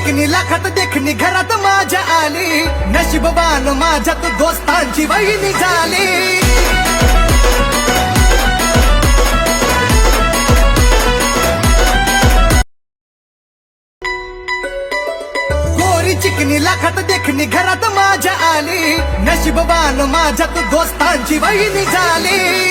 चिकनी लाखात देखणी घरात माझ्या आली. नशीबवान माझ्यात दोस्तांची बहिणी झाली. चिकनी लाखात देखणी घरात माझ्या आली. नशीबवान माझ्यात दोस्तांची बहिणी झाली.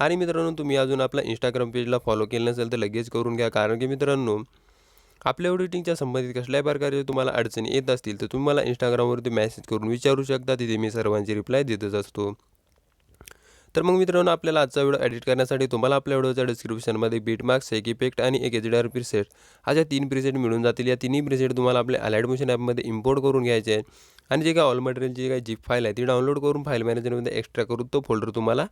आणि मित्रांनो तुम्ही अजून आपला इंस्टाग्राम पेजला फॉलो केलं नसेल तर लगेच करून घ्या. कारण की मित्रांनो आपल्या एडिटिंगच्या संबंधित कसल्या प्रकारचे तुम्हाला अडचणी येत असतील तर तुम्ही मला इंस्टाग्रामवरती मेसेज करून विचारू शकता. तिथे मी सर्वांची रिप्लाय देतच असतो. तर मग मित्रांनो आपल्याला आजचा व्हिडिओ एडिट करण्यासाठी तुम्हाला आपल्या व्हिडिओच्या डिस्क्रिप्शनमध्ये बीटमार्क्स एक इफेक्ट आणि एक एच डी आर प्रिसेट अशा तीन प्रिसेट मिळून जातील. या तिन्ही प्रिसेट तुम्हाला आपल्या अलाइड मोशन ॲपमध्ये इम्पोर्ट करून घ्यायचे आहे आणि जे काय ऑल मटेरियलची काही जीप फाईल आहे ती डाउनलोड करून फाईल मॅनेजरमध्ये एक्स्ट्रा करून तो फोल्डर तुम्हाला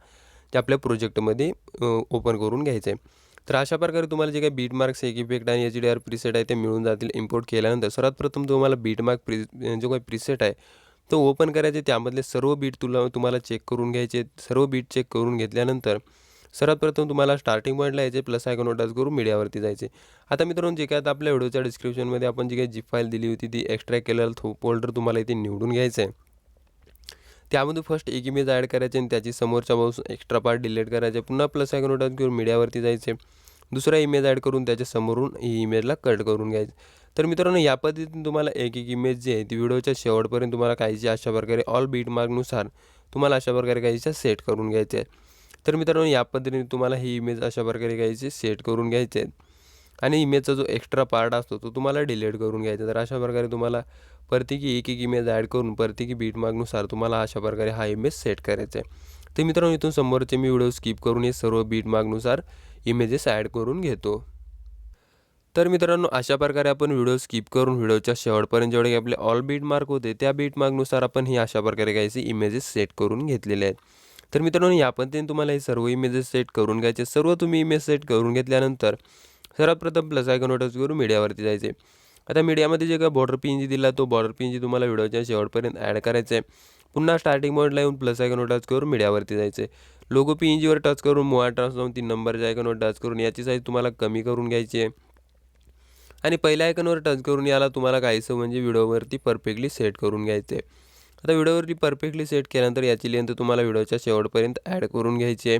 ते आपल्या प्रोजेक्टमध्ये ओपन करून घ्यायचं आहे तर अशा प्रकारे तुम्हाला जे काही बीट मार्क्स एक इफेक्ट आणि एच डी आर प्रिसेट आहे ते मिळून जातील इम्पोर्ट केल्यानंतर. सर्वात प्रथम तुम्हाला बीट मार्क प्रि जो काही प्रिसेट आहे तो ओपन करायचे त्यामधले सर्व बीट तुला तुम्हाला चेक करून घ्यायचे सर्व बीट चेक करून घेतल्यानंतर सर्वात प्रथम तुम्हाला स्टार्टिंग पॉईंटला यायचे प्लस आयकॉन टच करून मीडियावरती जायचे आता मित्रांनो जे काय आता आपल्या व्हिडिओच्या डिस्क्रिप्शनमध्ये आपण जी काही जी फाईल दिली होती ती एक्स्ट्रॅक्ट केलेला फोल्डर तुम्हाला इथे निवडून घ्यायचं आहे. त्यामध्ये फर्स्ट एक इमेज ॲड करायची आणि त्याची समोरच्या माऊस एक्स्ट्रा पार्ट डिलीट करायचे. पुन्हा प्लस आयकॉन टच घेऊन मीडियावरती जायचे. दुसरा इमेज ॲड करून त्याच्या समोरून ही इमेजला कट करून घ्यायचे. तर मित्रांनो या पद्धतीने तुम्हाला एक एक इमेज जी आहे ती व्हिडिओच्या शेवटपर्यंत तुम्हाला काहीची अशा प्रकारे ऑल बीट मार्कनुसार तुम्हाला अशा प्रकारे काहीच्या सेट करून घ्यायचे आहेत. तर मित्रांनो या पद्धतीने तुम्हाला ही इमेज अशा प्रकारे काहीशी सेट करून घ्यायचे आहेत. आणि इमेजचा जो एक्स्ट्रा पार्ट असतो तो तुम्हाला डिलीट करून घ्यायचा. तर अशा प्रकारे तुम्हाला प्रत्येकी एक एक इमेज ॲड करून प्रत्येकी बीट तुम्हाला अशा प्रकारे हा इमेज सेट करायचा आहे. तर मित्रांनो इथून समोरचे मी व्हिडिओ स्किप करून हे सर्व बीट इमेजेस ॲड करून घेतो. तर मित्रांनो अशा प्रकारे आपण व्हिडिओ स्किप करून व्हिडिओच्या शेवटपर्यंत जेवढे काही आपले ऑल बीट मार्क होते त्या बीट मार्कनुसार आपण ही अशा प्रकारे काहीसे इमेजेस सेट करून घेतलेले आहेत. तर मित्रांनो या पद्धतीने तुम्हाला हे सर्व इमेजेस सेट करून घ्यायचे. सर्व तुम्ही इमेज सेट करून घेतल्यानंतर सर्वात प्रथम प्लस आयकॉन टच करून मीडियावरती जायचे आता मीडियामध्ये जे काय बॉर्डर पी जी दिला तो बॉर्डर पी जी तुम्हाला व्हिडिओच्या शेवटपर्यंत ॲड करायचं आहे पुन्हा स्टार्टिंग पॉईंटला येऊन प्लस आयकॉन टच करून मीडियावरती जायचे लोगो पी जीवर टच करून मोबाईल ट्रान्स जाऊन तीन नंबरच्या आयकॉनवर टच करून याची साईज तुम्हाला कमी करून घ्यायची आहे. आणि पहिल्या आयकॉनवर टच करून याला तुम्हाला काहीसं म्हणजे व्हिडिओवरती परफेक्टली सेट करून घ्यायचं आहे आता व्हिडिओवरती परफेक्टली सेट केल्यानंतर याची लेंथ तुम्हाला व्हिडिओच्या शेवटपर्यंत ॲड करून घ्यायची आहे.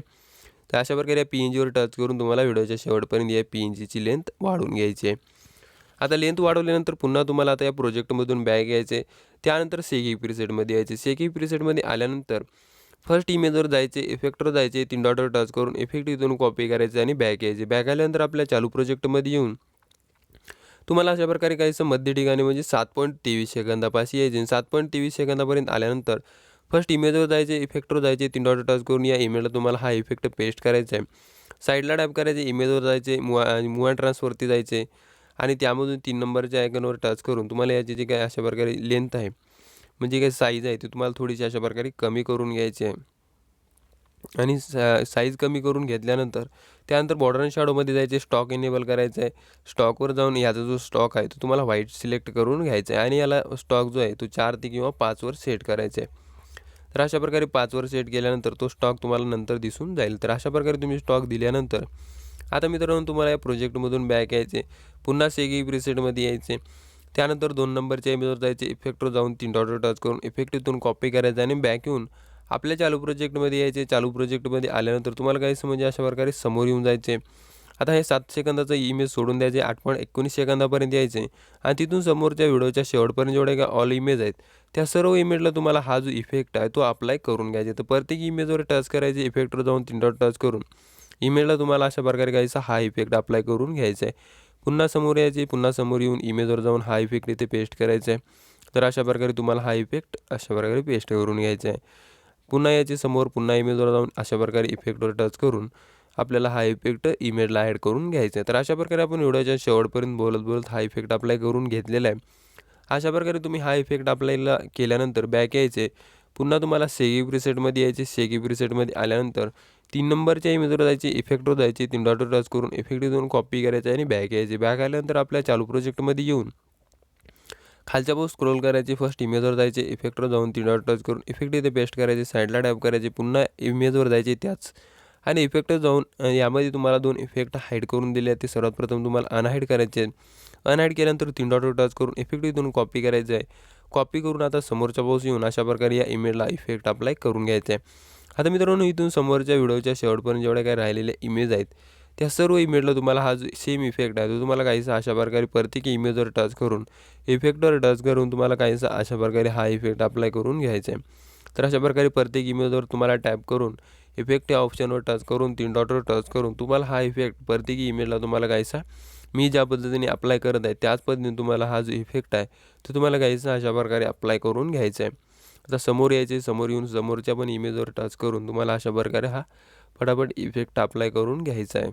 तर अशा प्रकारे या पी एन जीवर टच करून तुम्हाला व्हिडिओच्या शेवटपर्यंत या पी एन जीची लेंथ वाढवून घ्यायची आहे. आता लेंथ वाढवल्यानंतर पुन्हा तुम्हाला आता या प्रोजेक्टमधून बॅग घ्यायचे. त्यानंतर सेकी प्रिसेटमध्ये यायचे. सेकी प्रिसेटमध्ये आल्यानंतर फर्स्ट इमेजवर जायचे इफेक्टवर जायचे. तीन डॉटर टच करून इफेक्ट इथून कॉपी करायचे आणि बॅक यायचे बॅक आल्यानंतर आपल्या चालू प्रोजेक्टमध्ये येऊन तुम्हाला अशा प्रकारे काहीसं मध्य ठिकाणी म्हणजे सात पॉईंट तेवीस सेकंदापाशी यायचे. सात पॉईंट तेवीस सेकंदापर्यंत आल्यानंतर फर्स्ट इमेजवर जायचे इफेक्टवर जायचे तीन डॉट टच करून या इमेजला तुम्हाला हा इफेक्ट पेस्ट करायचा आहे. साईडला टॅप करायचे इमेजवर जायचे मुवा मुवा ट्रान्सवरती जायचे आणि त्यामधून तीन नंबरच्या आयकनवर टच करून तुम्हाला याची जी काय अशा प्रकारे लेंथ आहे म्हणजे काय साईज आहे ती तुम्हाला थोडीशी अशा प्रकारे कमी करून घ्यायची आहे. आणि सा साईज कमी करून घेतल्यानंतर त्यानंतर बॉर्डर अँड शॅडोमध्ये जायचे स्टॉक इनेबल करायचं आहे. स्टॉकवर जाऊन याचा जो स्टॉक आहे तो तुम्हाला व्हाईट सिलेक्ट करून घ्यायचा आहे. आणि याला स्टॉक जो आहे तो चार ते किंवा पाचवर सेट करायचा आहे. तर अशा प्रकारे पाच वर्ष सेट केल्यानंतर तो स्टॉक तुम्हाला नंतर दिसून जाईल. तर अशा प्रकारे तुम्ही स्टॉक दिल्यानंतर आता मित्रांनो तुम्हाला या प्रोजेक्टमधून बॅक यायचे पुन्हा सेगी प्रिसेटमध्ये यायचे. त्यानंतर दोन नंबरच्या इमेजवर जायचे इफेक्टवर जाऊन तीन डॉटर टच करून इफेक्ट इथून कॉपी करायचं आणि बॅक येऊन आपल्या चालू प्रोजेक्टमध्ये यायचे. चालू प्रोजेक्टमध्ये आल्यानंतर तुम्हाला काही म्हणजे अशा प्रकारे समोर येऊन जायचे. आता हे सात सेकंदाचं इमेज सोडून द्यायचे आठ पॉईंट एकोणीस सेकंदापर्यंत यायचे. आणि तिथून समोरच्या व्हिडिओच्या शेवटपर्यंत जेवढे काय ऑल इमेज आहेत त्या सर्व इमेजला तुम्हाला हा जो इफेक्ट आहे तो अप्लाय करून घ्यायचा. तर प्रत्येक इमेजवर टच करायचे इफेक्टवर जाऊन तीन डॉट टच करून इमेजला तुम्हाला अशा प्रकारे घ्यायचा हा इफेक्ट अप्लाय करून घ्यायचा. आहे पुन्हा समोर यायचे पुन्हा समोर येऊन इमेजवर जाऊन हा इफेक्ट इथे पेस्ट करायचा. आहे तर अशा प्रकारे तुम्हाला हा इफेक्ट अशा प्रकारे पेस्ट करून घ्यायचा. आहे पुन्हा याचे समोर पुन्हा इमेजवर जाऊन अशा प्रकारे इफेक्टवर टच करून. आपल्याला हा इफेक्ट इमेजला ॲड करून घ्यायचा आहे. तर अशा प्रकारे आपण व्हिडिओच्या शेवटपर्यंत बोलत बोलत हा इफेक्ट अप्लाय करून घेतलेला आहे. अशा प्रकारे तुम्ही हा इफेक्ट अप्लायला केल्यानंतर बॅक यायचे. पुन्हा तुम्हाला सेगी प्रिसेटमध्ये यायचे. सेगी प्रिसेटमध्ये आल्यानंतर तीन नंबरच्या इमेजवर जायचे इफेक्टवर जायचे तीन डॉटर टच करून इफेक्ट देऊन कॉपी करायचे आणि बॅक यायचे. बॅक आल्यानंतर आपल्या चालू प्रोजेक्टमध्ये येऊन खालच्या बाजू स्क्रोल करायचे फर्स्ट इमेजवर जायचे इफेक्टवर जाऊन तीन डॉट टच करून इफेक्ट इथे पेस्ट करायचे साईडला टॅप करायचे पुन्हा इमेजवर जायचे त्याच आणि इफेक्ट जाऊन यामध्ये तुम्हाला दोन इफेक्ट हाईड करून दिले आहेत. ते सर्वात प्रथम तुम्हाला अनहाईड करायचे आहेत. अनहाईड केल्यानंतर तीन डॉट टच करून इफेक्ट इथून कॉपी करायचं आहे. कॉपी करून आता समोरच्या पाऊस येऊन अशा प्रकारे या इमेजला इफेक्ट अप्लाय करून घ्यायचा आहे. आता मित्रांनो इथून समोरच्या व्हिडिओच्या शेवटपर्यंत जेवढ्या काही राहिलेल्या इमेज आहेत त्या सर्व इमेजला तुम्हाला हा जो सेम इफेक्ट आहे तो तुम्हाला काहीसा अशा प्रकारे प्रत्येक इमेजवर टच करून इफेक्टवर टच करून तुम्हाला काहीसा अशा प्रकारे हा इफेक्ट अप्लाय करून घ्यायचा आहे. तर अशा प्रकारे प्रत्येक इमेजवर तुम्हाला टॅप करून इफेक्ट या ऑप्शनवर टच करून तीन डॉटवर टच करून तुम्हाला हा इफेक्ट प्रत्येकी इमेजला तुम्हाला घ्यायचा मी ज्या पद्धतीने अप्लाय करत आहे त्याच पद्धतीने तुम्हाला हा जो इफेक्ट आहे तो तुम्हाला काहीसा अशा प्रकारे अप्लाय करून घ्यायचा आहे. आता समोर यायचे समोर येऊन समोरच्या पण इमेजवर टच करून तुम्हाला अशा प्रकारे हा फटाफट इफेक्ट अप्लाय करून घ्यायचा आहे.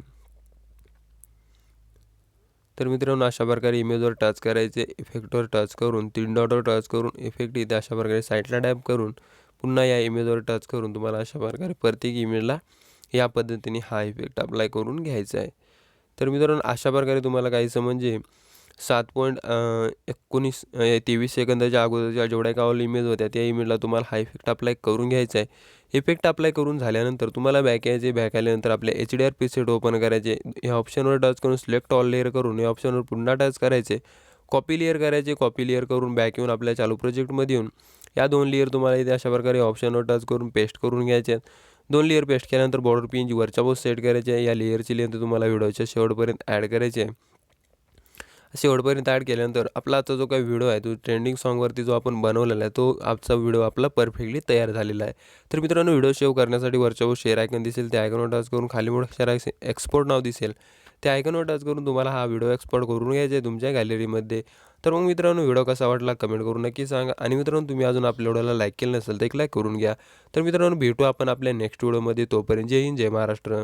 तर मित्रांनो अशा प्रकारे इमेजवर टच करायचे इफेक्टवर टच करून तीन डॉटवर टच करून इफेक्ट इथे अशा प्रकारे साईडला टॅप करून पुन्हा या इमेजवर टच करून तुम्हाला अशा प्रकारे प्रत्येक इमेजला या पद्धतीने हा इफेक्ट अप्लाय करून घ्यायचा आहे. तर मित्रांनो अशा प्रकारे तुम्हाला काहीचं म्हणजे सात पॉईंट एकोणीस तेवीस सेकंदाच्या अगोदरच्या जेवढ्या गावाल इमेज होत्या त्या इमेजला तुम्हाला हा इफेक्ट अप्लाय करून घ्यायचा आहे. इफेक्ट अप्लाय करून झाल्यानंतर तुम्हाला बॅक यायचे बॅक आल्यानंतर आपले H D R P set open करायचे. या ऑप्शनवर टच करून सिलेक्ट ऑल लेअर करून या ऑप्शनवर पुन्हा टच करायचे. कॉपी लेअर करायचे कॉपी लेअर करून बॅक येऊन आपल्या चालू प्रोजेक्टमध्ये येऊन या दोन लेअर तुम्हाला इथे अशा प्रकारे ऑप्शनवर टच करून पेस्ट करून घ्यायचे आहेत. दोन लेअर पेस्ट केल्यानंतर बॉर्डर पिनची वरच्या पोस्ट सेट करायची आहे या लेअरची लेंथ तुम्हाला व्हिडिओच्या शेवटपर्यंत ॲड करायची आहे. शेवटपर्यंत ॲड केल्यानंतर आपला आजचा जो काही व्हिडिओ आहे तो ट्रेंडिंग सॉन्गवरती जो आपण बनवलेला आहे तो आजचा व्हिडिओ आपला परफेक्टली तयार झालेला आहे. तर मित्रांनो व्हिडिओ सेव्ह करण्यासाठी वरच्या वर शेअर आयकन दिसेल त्या आयकनवर टच करून खाली मोठं शेअर एक्सपोर्ट नाव दिसेल. ते आयकनवर टच करून तुम्हाला हा व्हिडिओ एक्सपोर्ट करून घ्यायचा आहे तुमच्या गॅलरीमध्ये तर मग मित्रांनो व्हिडिओ कसा वाटला कमेंट करून नक्की सांगा. आणि मित्रांनो तुम्ही अजून आपल्या व्हिडिओला लाईक केलं नसेल तर एक लाईक करून घ्या. तर मित्रांनो भेटू आपण आपल्या नेक्स्ट व्हिडिओमध्ये तोपर्यंत जय हिंद जय महाराष्ट्र.